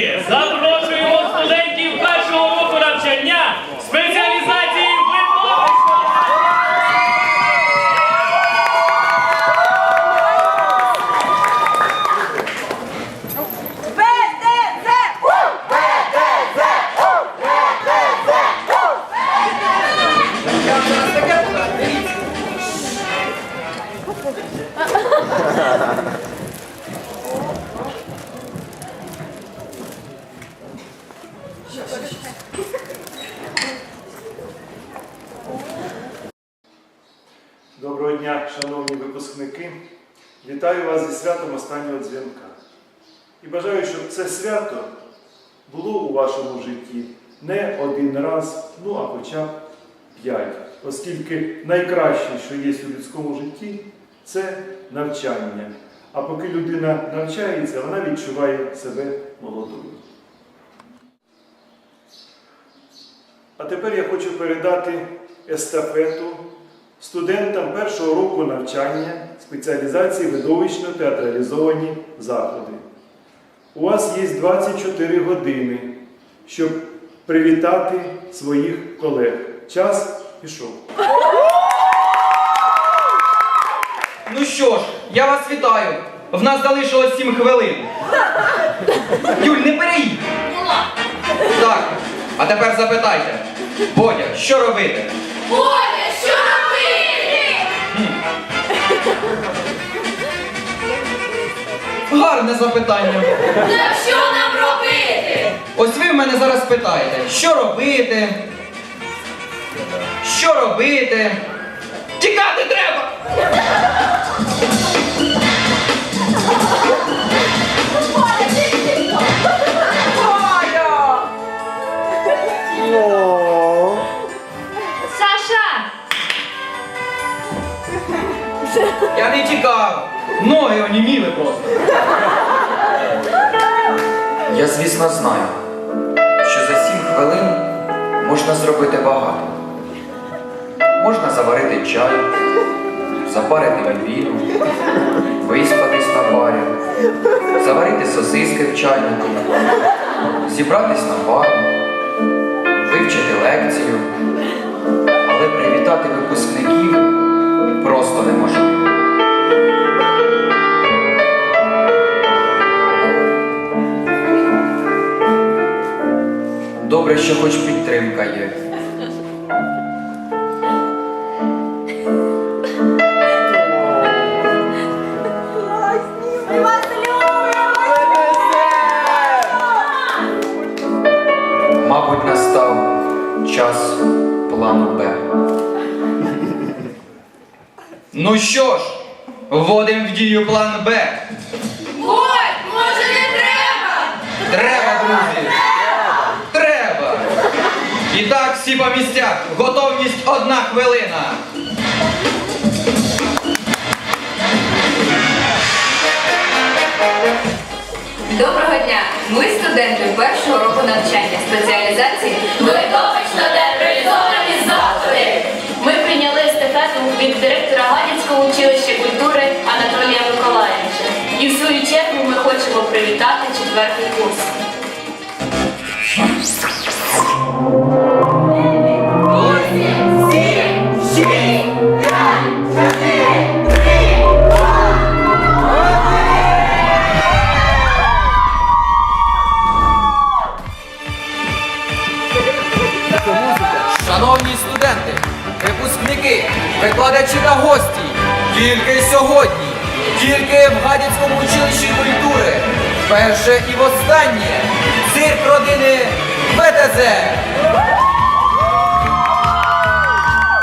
Запрошуємо студентів першого року навчання спеціалізації видовищного. Доброго дня, шановні випускники. Вітаю вас зі святом останнього дзвінка. І бажаю, щоб це свято було у вашому житті не один раз, ну а хоча б п'ять. Оскільки найкраще, що є у людському житті, це навчання. А поки людина навчається, вона відчуває себе молодою. А тепер я хочу передати естафету студентам першого року навчання спеціалізації видовищно-театралізовані заходи. У вас є 24 години, щоб привітати своїх колег. Час пішов. Ну що ж, я вас вітаю. В нас залишилось 7 хвилин. Юль, не переїдь. Так, а тепер запитайте. Бодя, що робити? Боля, Гарне запитання. Та що нам робити? Ось ви в мене зараз питаєте, що робити? Що робити? Тікати треба! Саша! Я не тікав. Ноги оніміли просто. Я, звісно, знаю, що за сім хвилин можна зробити багато. Можна заварити чай, запарити віну, виспатись на парі, заварити сосиски в чайнику, зібратись на пару, вивчити лекцію, але привітати випускників просто неможливо. Добре, що хоч підтримка є. Мабуть, настав час плану Б. Ну що ж, вводимо в дію план Б. Ой, може не треба? Треба, друзі! Треба! І так, всі по місцях. Готовність одна хвилина. Доброго дня! Ми студенти першого року навчання спеціалізації Видовищно театралізовані заходи. Ми прийняли естафету від директора Гадяцького училища культури Анатолія Миколаївича. І в свою чергу ми хочемо привітати четвертий курс. Тільки сьогодні, тільки в Гадяцькому училищі культури, перше і востаннє, цирк родини ВТЗ.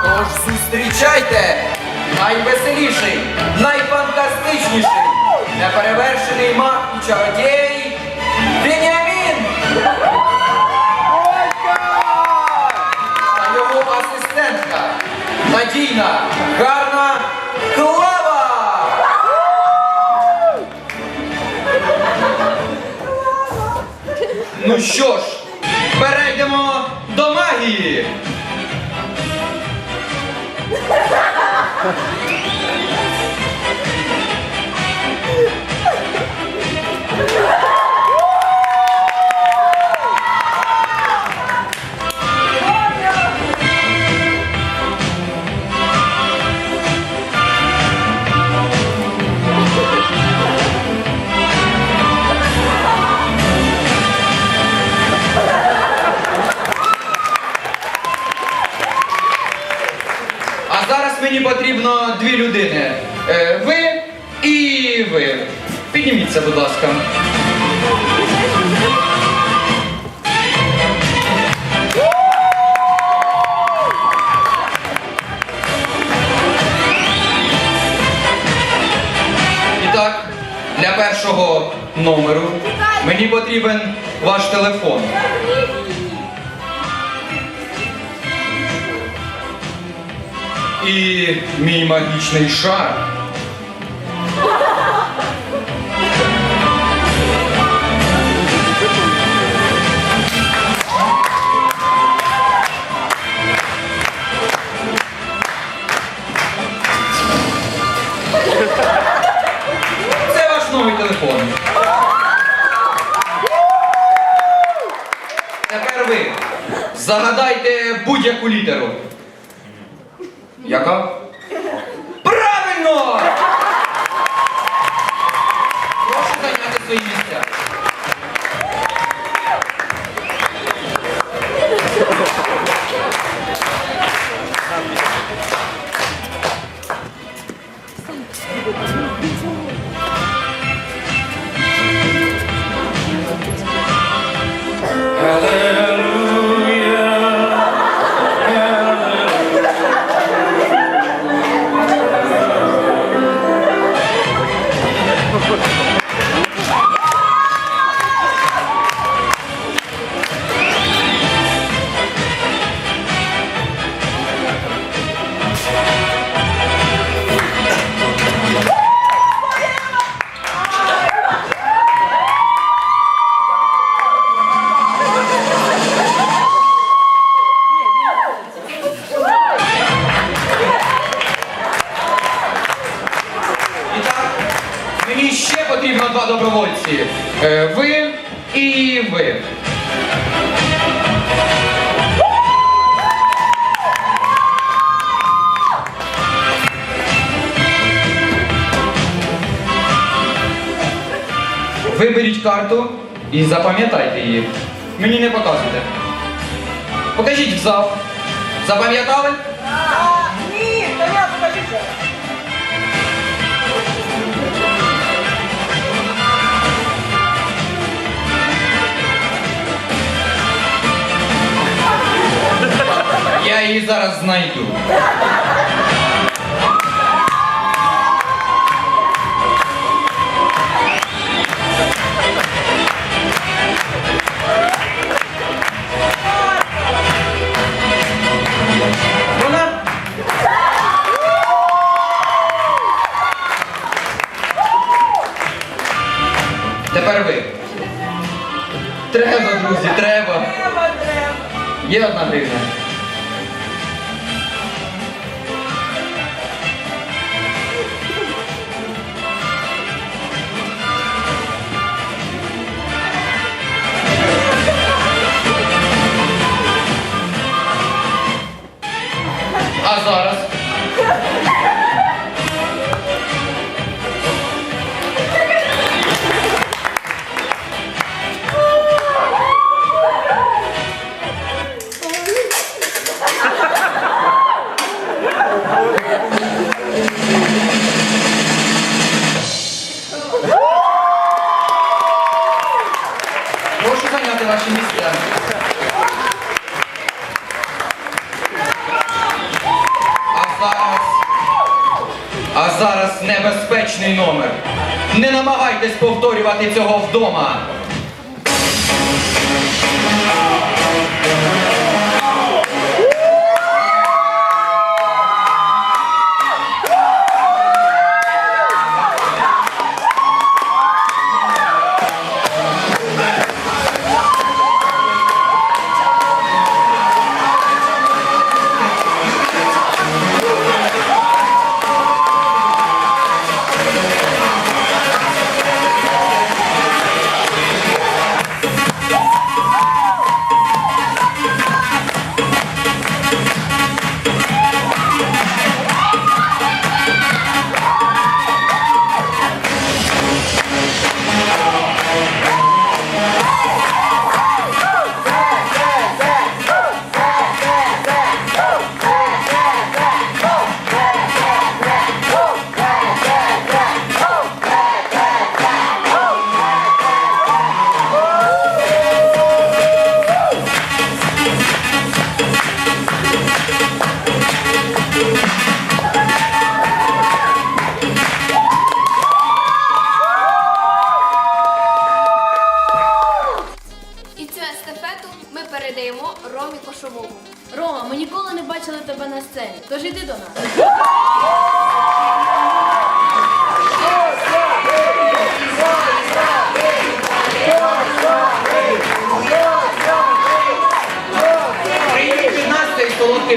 Тож зустрічайте найвеселіший, найфантастичніший, неперевершений маг і чародій Веніамін! та його асистентка надійна, гарна Ну що ж, перейдемо до магії. Місце, будь ласка. І так, для першого номеру мені потрібен ваш телефон. І мій магічний шар. Це ваш новий телефон. Тепер ви загадайте будь-яку літеру. Яка? Виберіть карту і запам'ятайте її. Мені не показуйте. Покажіть в зал. Запам'ятали? Ні, та я покажіться. Я її зараз знайду. Є одна гривня. А зараз? Небезпечний номер. Не намагайтесь повторювати цього вдома.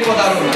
こだろう